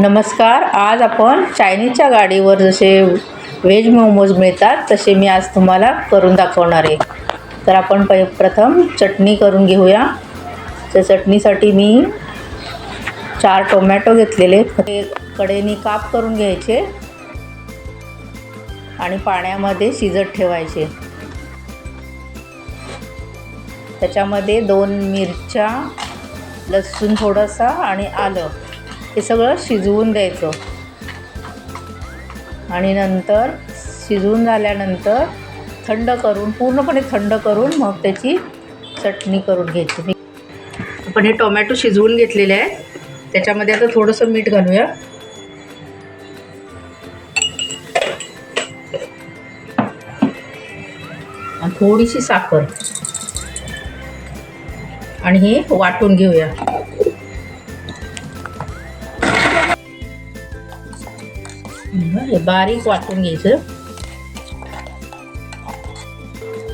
नमस्कार आज आपण चायनीजच्या गाडीवर जसे व्हेज मोमोज मिळतात तसे मी आज तुम्हाला करून दाखवणार आहे. तर आपण पै प्रथम चटणी करून घेऊया. तर चटणीसाठी मी चार टोमॅटो घेतलेले ते कडेनी काप करून घ्यायचे आणि पाण्यामध्ये शिजत ठेवायचे. त्याच्यामध्ये दोन मिरच्या लसूण थोडंसं आणि आलं. हे सगळं शिजवून द्यायचं. आणि नंतर शिजवून झाल्यानंतर थंड करून पूर्णपणे थंड करून मग त्याची चटणी करून घ्यायची. मी आपण हे टोमॅटो शिजवून घेतलेले आहे त्याच्यामध्ये आता थोडंसं मीठ घालूया. थोडीशी साखर. आणि हे वाटून घेऊया. हे बारीक वाटून घ्यायचं.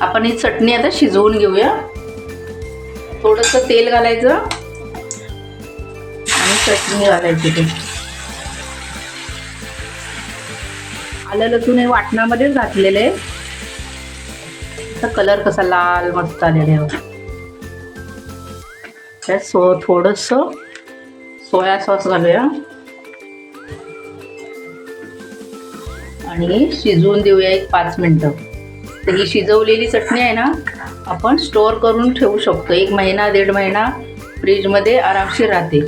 आपण ही चटणी आता शिजवून घेऊया. थोडस तेल घालायचं आणि चटणी घालायची ते. आलं लसूण हे वाटणामध्येच घातलेलं आहे. तर कलर कसा लाल मस्त आलेला आहे त्यात सो थोडंसं सोया सॉस घालूया. आणि शिजवून देऊया एक पाच मिनटं. तर ही शिजवलेली चटणी आहे ना आपण स्टोअर करून ठेवू शकतो. एक महिना दीड महिना फ्रीजमध्ये आरामशीर राहते.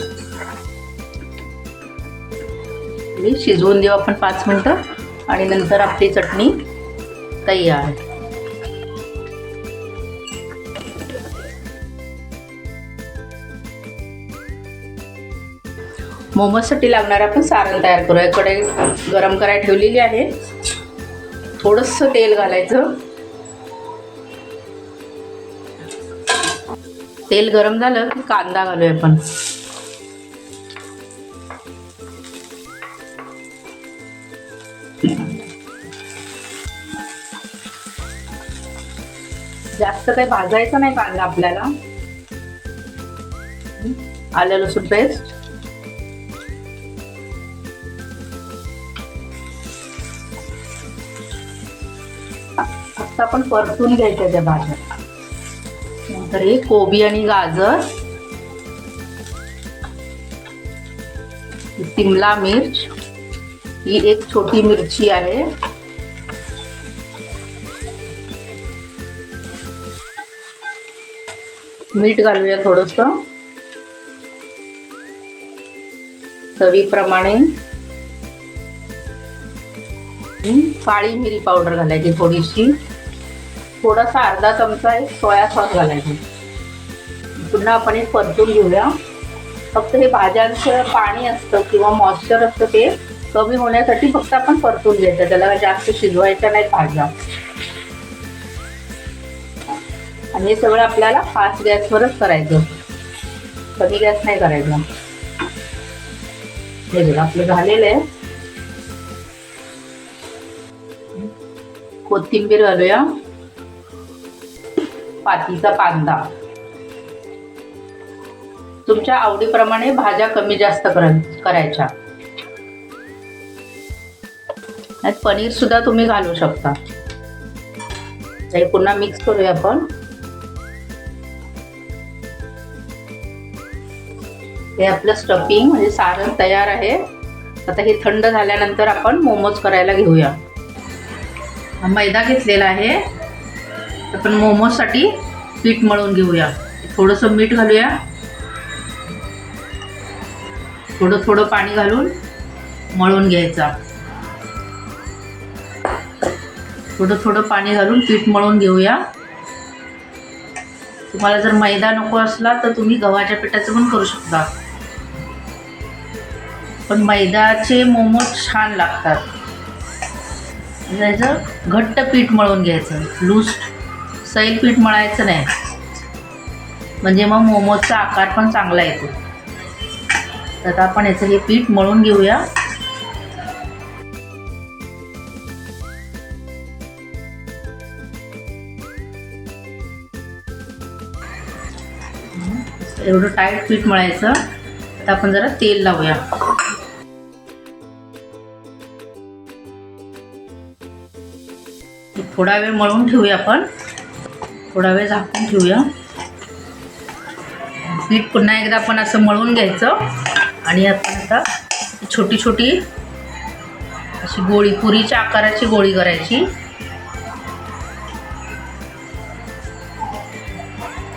शिजवून देऊ आपण पाच मिनटं आणि नंतर आपली चटणी तयार. मोमोजसाठी लागणार आपण सारण तयार करूया. इकडे गरम करायला ठेवलेली आहे. थोडंसं तेल घालायचं. तेल गरम झालं की कांदा घालूया आपण. जास्त काही भाजायचं नाही कांदा आपल्याला. आलं लसूण पेस्ट फक्त आपण परतून घ्यायच्या त्या भाज्या. नंतर हे कोबी आणि गाजर सिमला मिर्च ही एक छोटी मिरची आहे. मीठ घालूया थोडस. चवीप्रमाणे. काळी मिरी पावडर घालायची थोडीशी. थोडासा अर्धा चमचा सोया सॉस घालायचा. पुन्हा आपण एक परतून घेऊया. फक्त हे भाज्यांचं पाणी असतं किंवा मॉइश्चर असतं ते कमी होण्यासाठी फक्त आपण परतून घ्यायचं. त्याला जास्त शिजवायच्या नाही भाज्या. आणि हे सगळं आपल्याला फास्ट गॅसवरच करायचं. कमी गॅस नाही करायचा. हे बघा आपलं झालेलं आहे. कोथिंबीर घालूया. पातीचा कांदा. तुमच्या आवडीप्रमाणे भाज्या कमी जास्त करायच्या. पनीर सुद्धा तुम्ही घालू शकता. हे पुन्हा मिक्स करूया आपण. हे आपलं स्टफिंग म्हणजे सारण तयार आहे. आता हे थंड झाल्यानंतर आपण मोमोज करायला घेऊया. मैदा घेतलेला आहे. आपण मोमोजसाठी पीठ मळून घेऊया. थोडंसं मीठ घालूया. थोडं थोडं पाणी घालून मळून घ्यायचा. थोडं थोडं पाणी घालून पीठ मळून घेऊया. तुम्हाला जर मैदा नको असला तर तुम्ही गव्हाच्या पिठाचं पण करू शकता. पण मैदाचे मोमोज छान लागतात. म्हणजे त्याचं घट्ट पीठ मळून घ्यायचं. लूज सैल पीठ मळायचं नाही. म्हणजे मग मोमोजचा आकार पण चांगला येतो. तर आता आपण याचं हे पीठ मळून घेऊया. एवढं टाईट पीठ मळायचं. आता आपण जरा तेल लावूया. थोडा वेळ मळून ठेवूया आपण. थोडा वेळ झाकून ठेवूया. पीठ पुन्हा एकदा आपण असं मळून घ्यायचं. आणि आपण आता छोटी छोटी अशी गोळी पुरीच्या आकाराची गोळी करायची.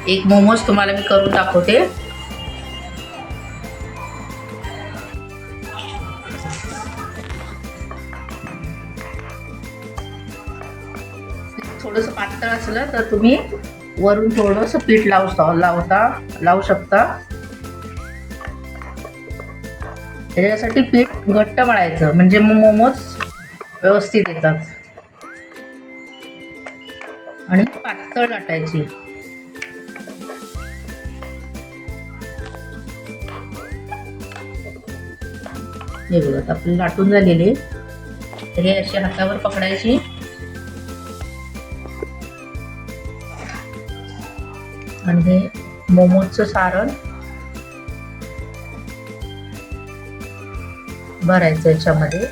एक मोमोज तुम्हाला मी करून दाखवते. थोडंसं पातळ असलं तर तुम्ही वरून थोडंसं पीठ लावता लावता लावू शकता. त्याच्यासाठी पीठ घट्ट मळायचं म्हणजे मग मोमोज व्यवस्थित येतात. आणि पातळ लाटायची. हे बघत आपली लाटून झालेली तर हे अशी हातावर पकडायची. आणि हे मोमोजचं सारण. भरायचं याच्यामध्ये.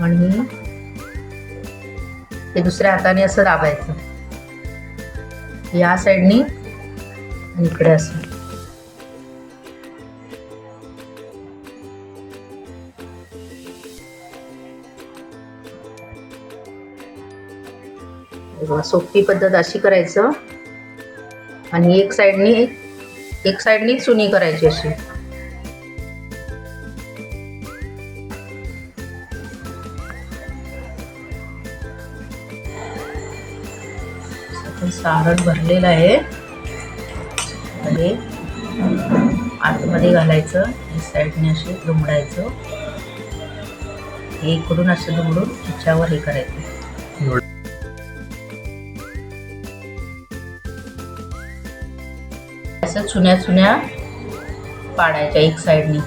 आणि ते दुसऱ्या हाताने असं दाबायचं. या साईडनी आणि इकडे असं. सोपी पद्धत अशी करायचं. आणि एक साईडनी एक साईडनी चुनी करायची अशी. सारण भरलेलं आहे. आणि आतमध्ये घालायचं एक साईडने असे दुमडायचं. हे इकडून असं दुमडून त्याच्यावर हे करायचं. असं चुन्या चुन्या पाडायच्या एक साईडनी.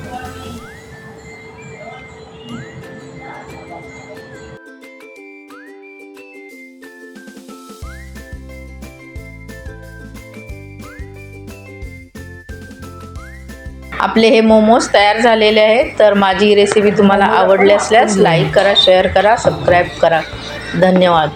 आपले हे मोमोज तयार झालेले आहेत तर माझी रेसिपी तुम्हाला आवडली असल्यास लाईक करा शेअर करा सबस्क्राईब करा. धन्यवाद.